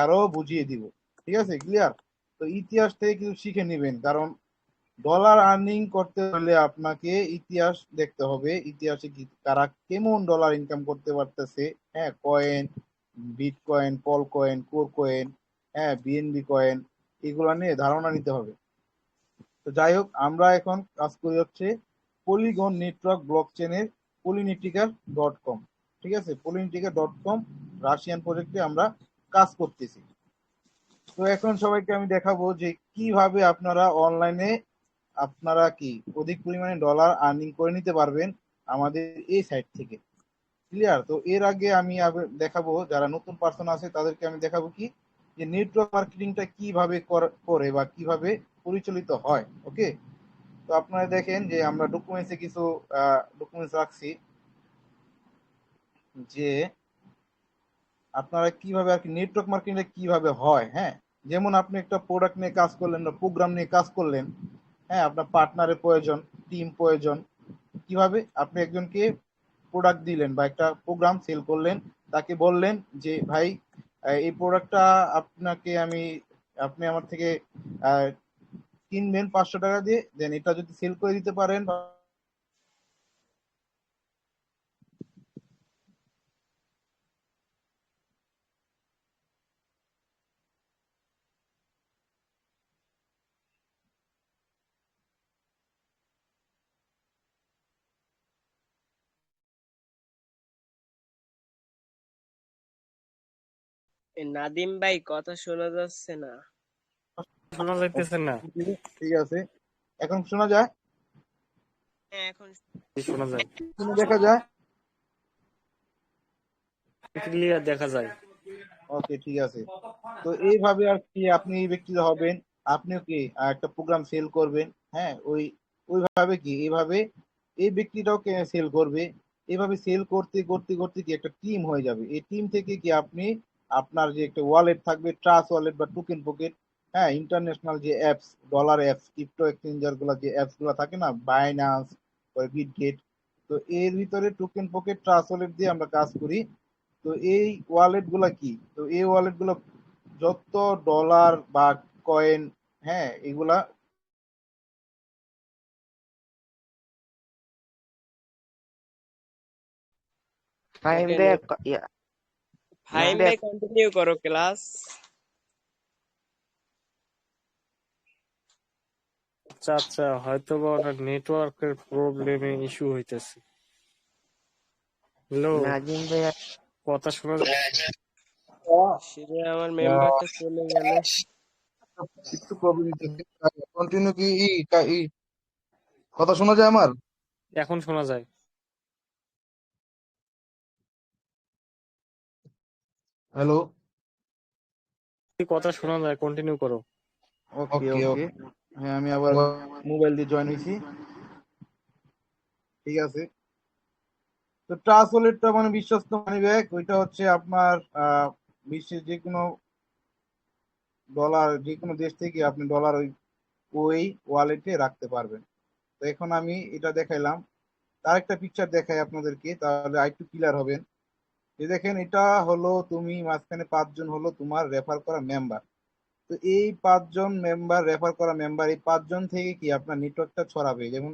আরও বুঝিয়ে দিব। ঠিক আছে? ক্লিয়ার তো ইতিহাস থেকে কিছু শিখে নেবেন। কারণ ডলার আর্নিং করতে হলে আপনাকে ইতিহাস দেখতে হবে। ইতিহাসে কি তারা কেমন ডলার ইনকাম করতে পারতেছে? হ্যাঁ কয়েন বিট কয়েন পল কয়েন কোর কয়েন হ্যাঁ বিএনবি কয়েন এগুলো নিয়ে ধারণা নিতে হবে। তো যাই হোক, আমরা এখন কাজ করি হচ্ছে পলিগন নেটওয়ার্ক ব্লক চেনের পলিনিটিকার ডট কম ঠিক আছে? পলিনিটিকার ডট কম রাশিয়ান প্রজেক্টে আমরা কাজ করতেছি। তো এখন সবাইকে আমি দেখাবো যে কীভাবে আপনারা অনলাইনে আপনারা কি অধিক পরিমাণে ডলার আর্নিং করে নিতে পারবেন আমাদের এই সাইট থেকে। ক্লিয়ার তো এর আগে আমি দেখাবো যারা নতুন পার্সন আছে তাদেরকে আমি দেখাবো কি যে নেটওয়ার্ক মার্কেটিংটা কীভাবে করে বা কীভাবে পরিচালিত হয় ওকে তো আপনারা দেখেন যে আমরা ডকুমেন্টসে কিছু ডকুমেন্টস রাখছি যে আপনারা কীভাবে আর কি নেটওয়ার্ক মার্কেটিংটা কীভাবে হয় হ্যাঁ? যেমন আপনি একটা প্রোডাক্ট নিয়ে কাজ করলেন বা প্রোগ্রাম নিয়ে কাজ করলেন হ্যাঁ আপনার পার্টনারের প্রয়োজন টিম প্রয়োজন, কীভাবে? আপনি একজনকে প্রোডাক্ট দিলেন বা একটা প্রোগ্রাম সেল করলেন, তাকে বললেন যে, ভাই এই প্রোডাক্টটা আপনাকে আমি, আপনি আমার থেকে কিনবেন পাঁচশো টাকা দিয়ে, দেন এটা যদি সেল করে দিতে পারেন নাদিম ভাই কথা শোনা যাচ্ছে না। শোনা যাইতেছে না। ঠিক আছে। এখন শোনা যায়? হ্যাঁ, এখন শোনা যায়। শুনে দেখা যায়? ক্লিয়ার দেখা যায়। ওকে ঠিক আছে। তো এইভাবে আর কি আপনি এই ব্যক্তিটা হবেন। আপনিও কি একটা প্রোগ্রাম সেল করবেন? হ্যাঁ ওই ওইভাবে কি? এইভাবে এই ব্যক্তিটাও সেল করবে? এইভাবে সেল করতে করতে করতে কি একটা টিম হয়ে যাবে? এই টিম থেকে কি আপনি আপনার যে একটা ওয়ালেট থাকবে ট্রাস ওয়ালেট বা টোকেন পকেট হ্যাঁ ইন্টারন্যাশনাল যে অ্যাপস ডলার অ্যাপস ক্রিপ্টো এক্সচেঞ্জারগুলো যে অ্যাপসগুলো থাকে না বাইন্যান্স বিটগেট তো এর ভিতরে টোকেন পকেট ট্রাস ওয়ালেট দিয়ে আমরা কাজ করি। তো এই ওয়ালেটগুলা কি? তো এই ওয়ালেটগুলো যত ডলার বা কয়েন হ্যাঁ এগুলা ফাইম ভাই কন্টিনিউ করো ক্লাস আচ্ছা আচ্ছা হয়তো বা ওনার নেটওয়ার্কের প্রবলেমে ইস্যু হইতেছে। হ্যালো নাজিম ভাই কথা শোনা সেটা আমার মেম্বারটা চলে গেল। একটু প্রবলেম কন্টিনিউ কি ই কথা শোনা যায় আমার? এখন শোনা যায়। হ্যালো কথা শোনা যায় কন্টিনিউ করো। ওকে ওকে হ্যাঁ আমি আবার মোবাইল দিয়ে জয়েন হয়েছি। ঠিক আছে। তো ট্রাস্ট ওয়ালেটটা মানে বিশ্বস্ত মানি ব্যাগ ওইটা হচ্ছে আপনার আহ, বিশ্বের যে কোনো ডলার যে কোনো দেশ থেকে আপনি ডলার ওই ওই ওয়ালেটে রাখতে পারবেন। তো এখন আমি এটা দেখাইলাম। তার একটা পিকচার দেখাই আপনাদেরকে তাহলে আরেকটু ক্লিয়ার হবেন। যে দেখেন, এটা হলো তুমি, মাঝখানে পাঁচজন হলো তোমার রেফার করা মেম্বার তো এই পাঁচজন মেম্বার রেফার করা মেম্বার এই পাঁচজন থেকে কি আপনার নেটওয়ার্কটা ছড়াবে? যেমন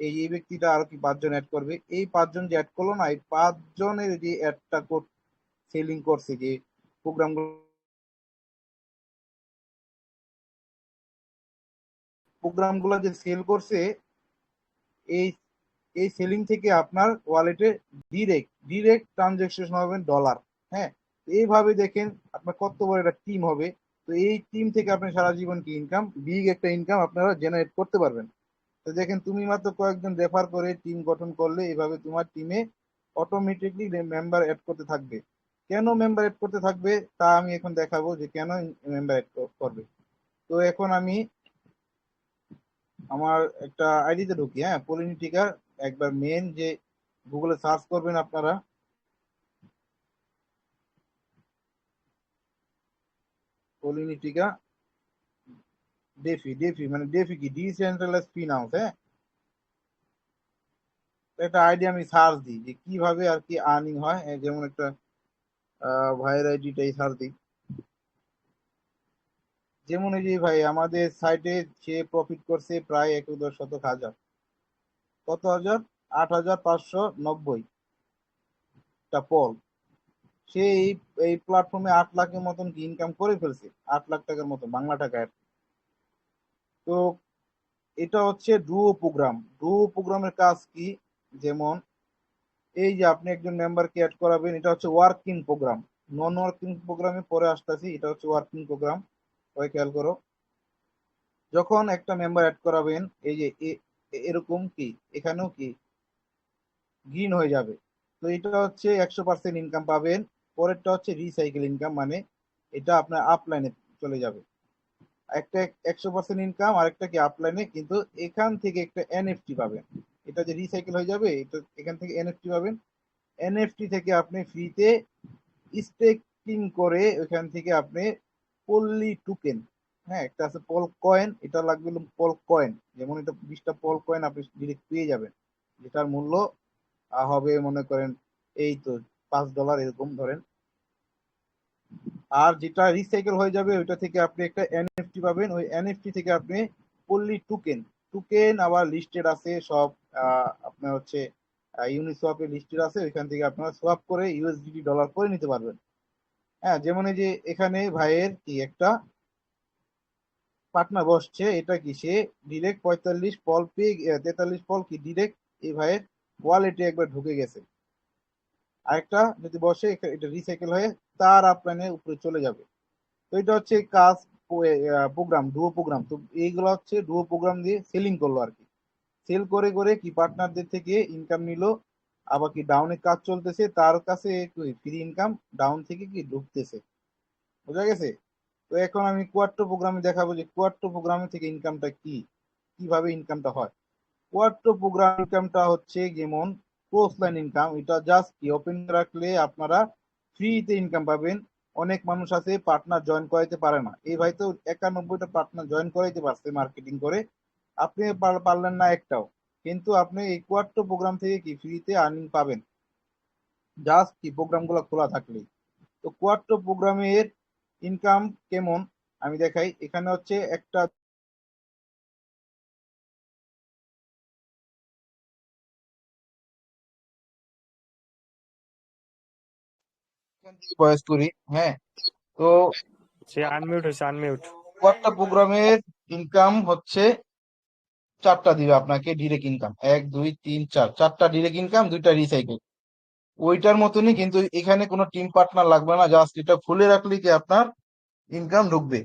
এই এই ব্যক্তিটা আরও কি পাঁচজন অ্যাড করবে? এই পাঁচজন যে অ্যাড করল না, এই পাঁচজনের যে অ্যাডটা সেলিং করছে যে প্রোগ্রাম প্রোগ্রামগুলো যে সেল করছে, এই এই সেলিং থেকে আপনার ওয়ালেটে ডিরেক্ট ডিরেক্ট ট্রানজেকশন হবে ডলার হ্যাঁ? এইভাবে দেখেন আপনার কত বড় একটা টিম হবে। তো এই টিম থেকে আপনি সারা জীবন কি ইনকাম বিগ একটা ইনকাম আপনারা জেনারেট করতে পারবেন। তো দেখেন তুমি মাত্র কয়েকজন রেফার করে টিম গঠন করলে এভাবে তোমার টিমে অটোমেটিকলি মেম্বার অ্যাড করতে থাকবে। কেন মেম্বার অ্যাড করতে থাকবে? তা আমি এখন দেখাবো যে কেন মেম্বার অ্যাড করবে। তো এখন আমি আমার একটা আইডিতে ঢুকি হ্যাঁ? পলিনিটিকার একবার মেন যে গুগলে সার্চ করবেন আপনারা। ডেফি ডেফি মানে হ্যাঁ? একটা আইডিয়া আমি সার্চ দিই যে কীভাবে আর কি আর্নিং হয়। যেমন একটা দিই। যেমন এই যে ভাই, আমাদের সাইটে সে প্রফিট করছে প্রায় একাদশ শতক হাজার। কত হাজার? আট হাজার পাঁচশো নব্বই। পল। সে এই প্ল্যাটফর্মে আট লাখের মতন কি ইনকাম করে ফেলছে? আট লাখ টাকার মতো, বাংলা টাকায় তো এটা হচ্ছে ডুও প্রোগ্রাম ডুও প্রোগ্রামের কাজ কি? যেমন, এই যে আপনি একজন মেম্বারকে অ্যাড করাবেন, এটা হচ্ছে ওয়ার্কিং প্রোগ্রাম নন ওয়ার্কিং প্রোগ্রামে পরে আসতেছি, এটা হচ্ছে ওয়ার্কিং প্রোগ্রাম সবাই খেয়াল করো। যখন একটা মেম্বার অ্যাড করাবেন, এই যে এরকম কি? এখানেও কি? গ্রিন হয়ে যাবে। তো এটা হচ্ছে একশো পার্সেন্ট ইনকাম পাবেন। পরেরটা হচ্ছে রিসাইকেল ইনকাম মানে এটা আপনার আপলাইনে চলে যাবে। একটা একশো পার্সেন্ট ইনকাম আরেকটা কি আপলাইনে কিন্তু এখান থেকে একটা এনএফটি পাবেন। এটা যে রিসাইকেল হয়ে যাবে, এটা এখান থেকে এনএফটি পাবেন। এনএফটি থেকে আপনি ফ্রিতে স্টেকিং করে ওইখান থেকে আপনি পল্লি টুকেন হ্যাঁ একটা আছে পল কয়েন এটা লাগবে পল কয়েন যেমন এটা বিশটা পল কয়েন আপনি ডিরেক্ট পেয়ে যাবেন। যেটার মূল্য হবে মনে করেন এই তো পাঁচ ডলার এরকম ধরেন। আর যেটা রিসাইকেল হয়ে যাবে, ওইটা থেকে আপনি একটা এনএফটি পাবেন। ওই এনএফটি থেকে আপনি পল্লি টুকেন টুকেন আবার লিস্টেড আছে সব আপনার হচ্ছে ইউনিসোয়াপে লিস্টেড আছে। ওইখান থেকে আপনারা সোয়াপ করে ইউএসডিটি ডলার করে নিতে পারবেন। হ্যাঁ যেমন এই যে এখানে ভাইয়ের কি একটা পার্টনার বসছে, এটা কি সে ডিরেক্ট পঁয়তাল্লিশ পল পেয়ে তেতাল্লিশ পল কি ডিরেক্ট ভাইয়ের ওয়ালেটে একবার ঢুকে গেছে। আরেকটা যদি বসে, এটা রিসাইকেল হয়ে তার আপলাইনের উপরে চলে যাবে। তো এটা হচ্ছে কাজ প্রোগ্রাম ডুয়ো প্রোগ্রাম তো এইগুলো হচ্ছে ডুয়ো প্রোগ্রাম দিয়ে সেলিং করল আর কি। সেল করে করে কি পার্টনারদের থেকে ইনকাম নিল, আবার কি ডাউনে কাজ চলতেছে, তার কাছে ফ্রি ইনকাম ডাউন থেকে কি ঢুকতেছে। বোঝা গেছে? তো এখন আমি কোয়াট্টো প্রোগ্রামে দেখাবো যে কোয়াট্টো প্রোগ্রামে থেকে ইনকামটা কি, কীভাবে ইনকামটা হয়? কোয়াট্টো প্রোগ্রাম ইনকামটা হচ্ছে যেমন ক্লোজ লাইন ইনকাম এটা জাস্ট কি ওপেন রাখলে আপনারা ফ্রিতে ইনকাম পাবেন, অনেক মানুষ আছে পার্টনার জয়েন করাইতে পারে না। এই ভাই তো একানব্বইটা পার্টনার জয়েন করাইতে পারছে মার্কেটিং করে, আপনি পার- পারলেন না একটাও, কিন্তু আপনি এই কোয়াট্টো প্রোগ্রাম থেকে কি ফ্রিতে আর্নিং পাবেন। জাস্ট কি প্রোগ্রামগুলো খোলা থাকলে তো কোয়াট্টো প্রোগ্রামের ইনকাম কেমন? আমি দেখাই। এখানে হচ্ছে একটা ভয়েস করি হ্যাঁ? তো সে আনমিউট হয়েছে আনমিউট কোয়াট্টা প্রোগ্রামের ইনকাম হচ্ছে চারটা দিবে আপনাকে ডিরেক্ট ইনকাম এক দুই তিন চার। চারটা ডিরেক্ট ইনকাম দুইটা রিসাইকেল ওইটার মতনই কিন্তু এখানে কোনো টিম পার্টনার লাগবে না জাস্ট এটা খুলে রাখলে কি আপনার ইনকাম ঢুকবে।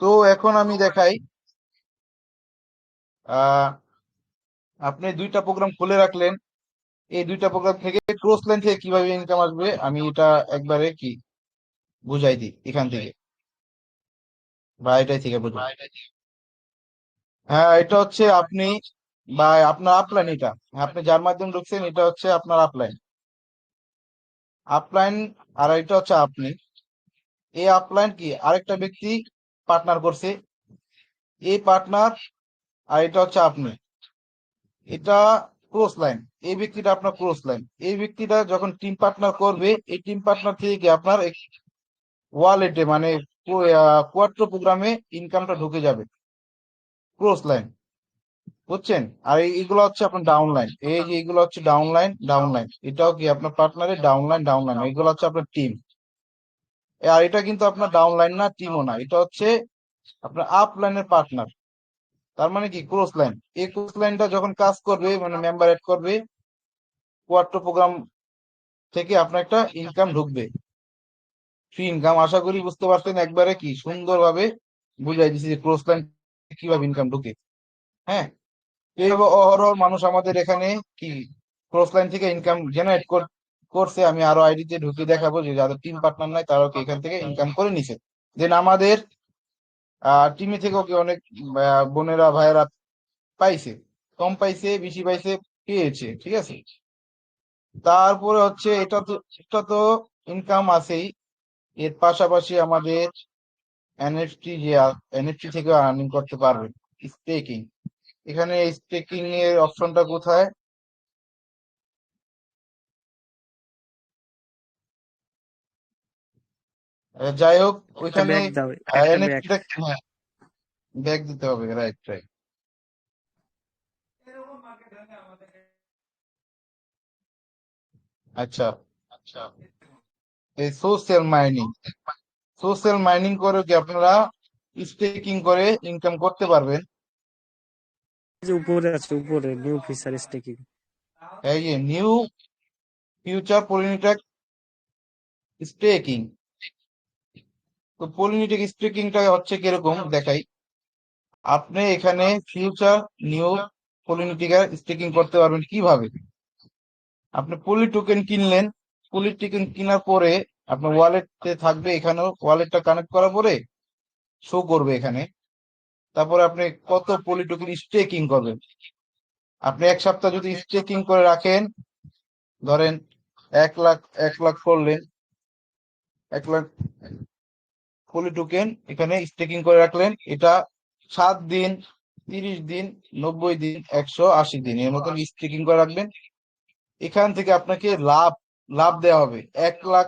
তো এখন আমি দেখাই আপনি দুইটা প্রোগ্রাম খুলে রাখলেন, এই দুইটা প্রোগ্রাম থেকে ক্রস লাইন থেকে কীভাবে ইনকাম আসবে আমি এটা একবারে কি বুঝাই দিই এখান থেকে। বা এটাই থেকে বুঝাই। হ্যাঁ এটা হচ্ছে আপনি বা আপনার আপলাইন এটা। আপনি যার মাধ্যমে ঢুকছেন, এটা হচ্ছে আপনার আপলাইন আপলাইন আর এটা হচ্ছে আপনি। এই আপলাইন কি? আরেকটা ব্যক্তি পার্টনার করছে। এই পার্টনার আর এটা হচ্ছে আপনি। এটা ক্রস লাইন এই ব্যক্তিটা আপনার ক্রস লাইন এই ব্যক্তিটা যখন টিম পার্টনার করবে, এই টিম পার্টনার থেকে আপনার ওয়ালেটে মানে কোয়াট্রো প্রোগ্রামে ইনকামটা ঢুকে যাবে। ক্রস লাইন বুঝছেন? আর এইগুলো হচ্ছে আপনার ডাউন লাইন এই যে এইগুলো হচ্ছে ডাউন লাইন ডাউন লাইন এটাও কি আপনার পার্টনারের ডাউন লাইন ডাউন লাইন এইগুলো হচ্ছে আপনার টিম আর এটা কিন্তু আপনার ডাউন লাইন না টিমও না। এটা হচ্ছে আপনার আপ লাইনের পার্টনার তার মানে কি? ক্রস লাইন এই ক্রস লাইনটা যখন কাজ করবে মানে মেম্বার এড করবে কোয়াট্রো প্রোগ্রাম থেকে আপনার একটা ইনকাম ঢুকবে। ফ্রি ইনকাম আশা করি বুঝতে পারছেন, একবারে কি সুন্দরভাবে বুঝাই দিছি যে ক্রস লাইন কীভাবে ইনকাম ঢুকে। হ্যাঁ? এইভাবে অহরহ মানুষ আমাদের এখানে কি? ক্রস লাইন থেকে ইনকাম জেনারেট করছে। আমি আরও আইডিতে ঢুকে দেখাবো যে যাদের টিম পার্টনার নাই তারাও কি এখান থেকে ইনকাম করে নিছে। দেন আমাদের টিমে থেকেও কি অনেক বোনেরা, ভাইয়েরা পাইছে। কম পাইছে, বেশি পাইছে, পেয়েছে, ঠিক আছে? তারপরে হচ্ছে এটা তো এটা তো ইনকাম আছেই। এর পাশাপাশি আমাদের এনএফটি যে এনএফটি থেকে আর্নিং করতে পারবেন স্টেকিং এখানে স্টেকিং এর অপশনটা কোথায়? যাই হোক ওইখানে ব্যাগ দিতে হবে রাইট রাইট আচ্ছা আচ্ছা। এই সোশ্যাল মাইনিং সোশ্যাল মাইনিং করে কি আপনারা স্টেকিং করে ইনকাম করতে পারবেন? যে উপরে আছে, উপরে নিউ ফিচার স্টেকিং এই যে নিউ ফিউচার পলিনিটেক স্টেকিং তো পলিনিটেক স্টেকিংটা হচ্ছে কীরকম? দেখাই। আপনি এখানে ফিউচার নিউ পলিনিটিকার স্টেকিং করতে পারবেন কীভাবে? আপনি পলি টোকেন কিনলেন পলি টোকেন কেনার পরে আপনার ওয়ালেটে থাকবে এখানে ওয়ালেটটা কানেক্ট করার পরে শো করবে এখানে। তারপরে আপনি কত পলি টোকেন স্টেকিং করবেন? আপনি এক সপ্তাহ যদি স্টেকিং করে রাখেন, ধরেন এক লাখ এক লাখ করলেন, এক লাখ পলি টোকেন, এখানে স্টেকিং করে রাখলেন, এটা সাত দিন, তিরিশ দিন, নব্বই দিন, একশো আশি দিন, এর মতন স্টেকিং করে রাখবেন। এখান থেকে আপনাকে লাভ লাভ দেওয়া হবে। এক লাখ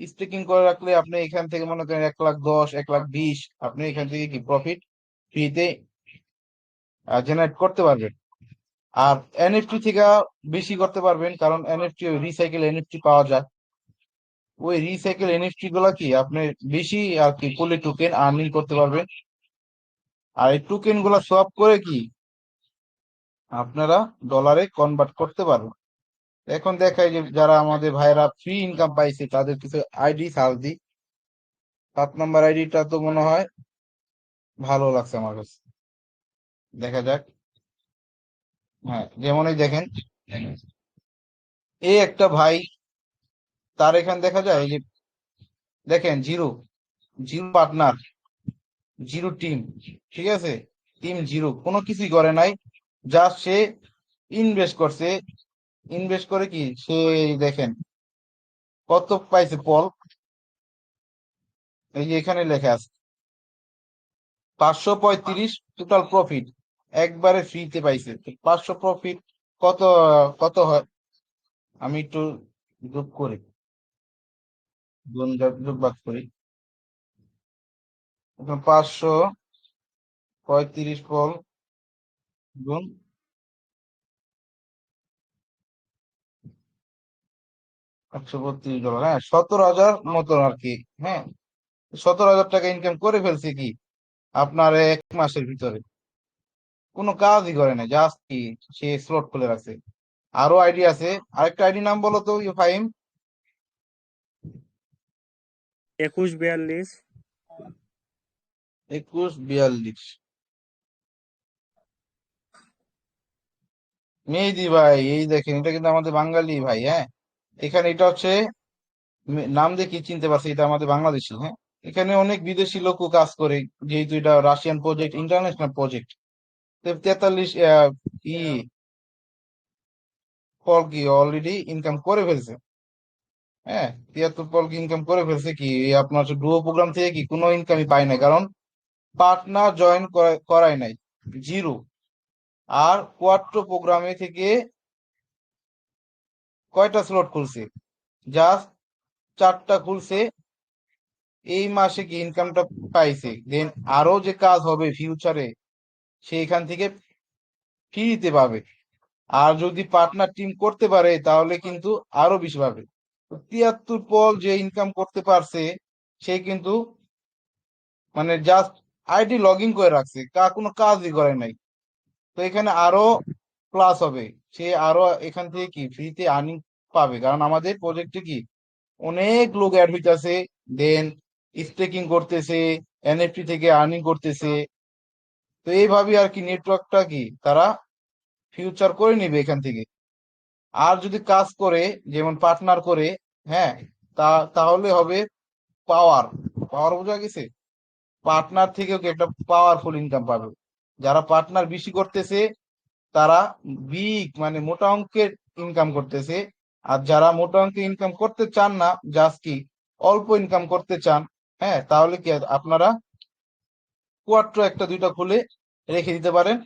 স্টেকিং করে রাখলে আপনি এখান থেকে মনে করেন এক লাখ দশ, এক লাখ বিশ, আপনি এখান থেকে কি প্রফিট ফ্রিতে জেনারেট করতে পারবেন। আর এনএফটি থেকে বেশি করতে পারবেন, কারণ এনএফটি রিসাইকেল এনএফটি পাওয়া যায়। ওই রিসাইকেল এনএফটি গুলা কি, আপনি বেশি আর কি পলি টোকেন আর্নিং করতে পারবেন। আর এই টোকেনগুলা সোয়াপ করে কি, আপনারা ডলারে কনভার্ট করতে পারবেন। এখন দেখাই যে যারা আমাদের ভাইরা ফ্রি ইনকাম পাইছে, তাদের কিছু আইডি সার্চ দিই। সাত নাম্বার আইডিটা তো মনে হয় ভালো লাগছে আমার কাছে। দেখা যাক। হ্যাঁ যেমন এই দেখেন। এই একটা ভাই, তার এখানে দেখা যায় যে, দেখেন, zero zero partner zero team ঠিক আছে? টিম জিরো, কোনো কিছুই করে নাই। যা সে ইনভেস্ট করছে। ইনভেস্ট করে কি? সে দেখেন, কত পাইছে পল এই যে এখানে লেখা আছে। পাঁচশো পঁয়ত্রিশ টোটাল প্রফিট একবারে ফ্রিতে পাইছে। পাঁচশো প্রফিট কত কত হয়? আমি একটু যোগ করি। যোগ- বাদ করি। পাঁচশো পঁয়ত্রিশ পল গুণ একশো বত্রিশ ডলার হ্যাঁ সতেরো হাজার মতন আর কি হ্যাঁ। সতেরো হাজার টাকা ইনকাম করে ফেলছে কি? আপনার এক মাসের ভিতরে। কোনো কাজই করে না জাস্ট কি সে স্লট খুলে রাখছে। আরও আইডি আছে আরেকটা আইডি নাম বলো তো ইউ ফাহিম একুশ বিয়াল্লিশ। একুশ বিয়াল্লিশ। মেহেদি ভাই এই দেখেন এটা কিন্তু আমাদের বাঙালি ভাই হ্যাঁ? এখানে এটা হচ্ছে নাম দেখে চিনতে পারছি এটা আমাদের বাংলাদেশি হ্যাঁ? এখানে অনেক বিদেশি লোকও কাজ করে, যেহেতু এটা রাশিয়ান প্রজেক্ট ইন্টারন্যাশনাল প্রজেক্ট তেতাল্লিশ ই পল কি অলরেডি ইনকাম করে ফেলছে। হ্যাঁ তিয়াত্তর পল কি ইনকাম করে ফেলছে কি আপনার ডুও প্রোগ্রাম থেকে কি কোনো ইনকামই পায় না, কারণ পার্টনার জয়েন করায় নাই জিরো আর কোয়াট্রো প্রোগ্রামে থেকে কয়টা স্লট খুলছে? জাস্ট চারটা খুলছে এই মাসে কি ইনকামটা পাইছে? দেন আরও যে কাজ হবে ফিউচারে সেইখান থেকে ফ্রিতে পাবে আর যদি পার্টনার টিম করতে পারে, তাহলে কিন্তু আরও বেশি পাবে। তিয়াত্তর পল যে ইনকাম করতে পারছে, সে কিন্তু মানে জাস্ট আইডি লগ ইন করে রাখছে, কা, কোনো কাজই করে নাই। তো এখানে আরও প্লাস হবে। সে আরও এখান থেকে কি ফ্রিতে আর্নিং পাবে। কারণ আমাদের প্রজেক্টে কি অনেক লোক অ্যাড হইতাছে দেন স্টেকিং করতেছে এনএফটি থেকে আর্নিং করতেছে। তো এইভাবে আর কি নেটওয়ার্কটা কি, তারা ফিউচার করে নিবে এখান থেকে। আর যদি কাজ করে, যেমন পার্টনার করে হ্যাঁ তা, তাহলে হবে পাওয়ার পাওয়ার বোঝা গেছে? পার্টনার থেকেও কি একটা পাওয়ারফুল ইনকাম পাবে। যারা পার্টনার বেশি করতেছে, তারা বিগ মানে মোটা অঙ্কের ইনকাম করতেছে। আর যারা মোটা অঙ্কের ইনকাম করতে চান না জাস্ট কি অল্প ইনকাম করতে চান হ্যাঁ তাহলে কি আপনারা কোয়াট্রো একটা দুইটা খুলে রেখে দিতে পারেন।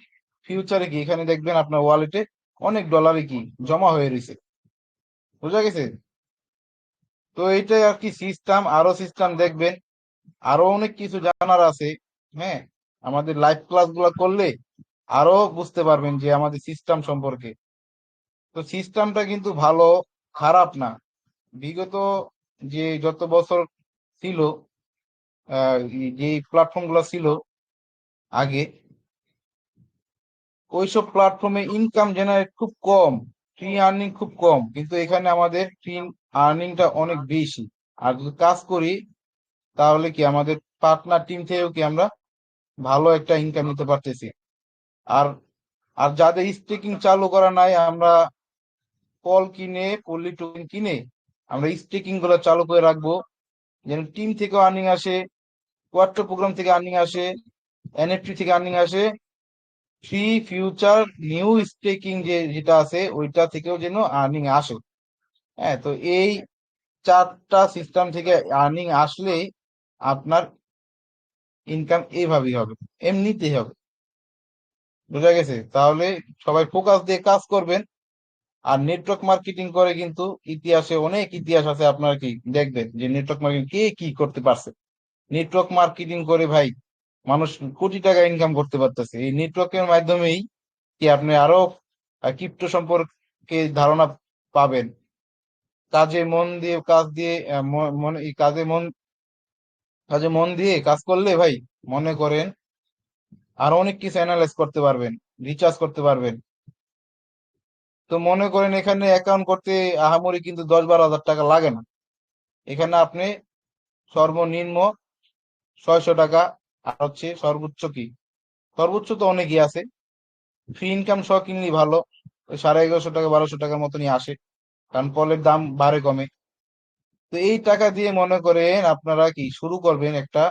ফিউচারে কি? এখানে দেখবেন আপনার ওয়ালেটে অনেক ডলারে কি জমা হয়ে রয়েছে। বুঝা গেছে? তো এইটাই আর কি সিস্টেম আরও সিস্টেম দেখবেন। আরও অনেক কিছু জানার আছে। হ্যাঁ আমাদের লাইভ ক্লাসগুলা করলে আরও বুঝতে পারবেন যে আমাদের সিস্টেম সম্পর্কে। তো সিস্টেমটা কিন্তু ভালো, খারাপ না। বিগত যে যত বছর ছিল যে প্ল্যাটফর্মগুলো ছিল আগে, ওইসব প্ল্যাটফর্মে ইনকাম জেনারেট খুব কম ফ্রি আর্নিং খুব কম, কিন্তু এখানে আমাদের ফ্রি আর্নিংটা অনেক বেশি। আর যদি কাজ করি, তাহলে কি আমাদের পার্টনার টিম থেকেও কি আমরা ভালো একটা ইনকাম নিতে পারতেছি। আর আর যাদের স্টেকিং চালু করা নাই, আমরা কল কিনে পল্লী টোকেন কিনে, আমরা স্টেকিংগুলো চালু করে রাখব। যেন টিম থেকে আর্নিং আসে কোয়ার্টার প্রোগ্রাম থেকে আর্নিং আসে এনএফটি থেকে আর্নিং আসে ফ্রি ফিউচার নিউ স্টেকিং যে যেটা আছে, ওইটা থেকেও যেন আর্নিং আসে। হ্যাঁ তো এই চারটা সিস্টেম থেকে আর্নিং আসলেই আপনার ইনকাম এইভাবেই হবে, এমনিতেই হবে। বোঝা গেছে? তাহলে সবাই ফোকাস দিয়ে কাজ করবেন। আর নেটওয়ার্ক মার্কেটিং করে কিন্তু ইতিহাসে অনেক ইতিহাস আছে আপনার কি, দেখবেন যে নেটওয়ার্ক মার্কেটিং কে কি করতে পারছে। নেটওয়ার্ক মার্কেটিং করে ভাই, মানুষ কোটি টাকা ইনকাম করতে পারতেছে। এই নেটওয়ার্কের মাধ্যমেই কি আপনি আরও ক্রিপ্টো সম্পর্কে ধারণা পাবেন? কাজে মন দিয়ে, কাজ দিয়ে মনে কাজে মন কাজে মন দিয়ে কাজ করলে ভাই মনে করেন আরও অনেক কিছু অ্যানালাইজ করতে পারবেন রিচার্জ করতে পারবেন। তো মনে করেন এখানে অ্যাকাউন্ট করতে আহামরি কিন্তু দশ বারো হাজার টাকা লাগে না। এখানে আপনি সর্বনিম্ন ছয়শো টাকা, আর হচ্ছে সর্বোচ্চ কি? সর্বোচ্চ তো অনেকই আছে। ফ্রি ইনকাম সহ কিনলেই ভালো। সাড়ে এগারোশো টাকা, বারোশো টাকার মতনই আসে, কারণ কলের দাম বাড়ে কমে। তো এই টাকা দিয়ে মনে করেন আপনারা কি শুরু করবেন একটা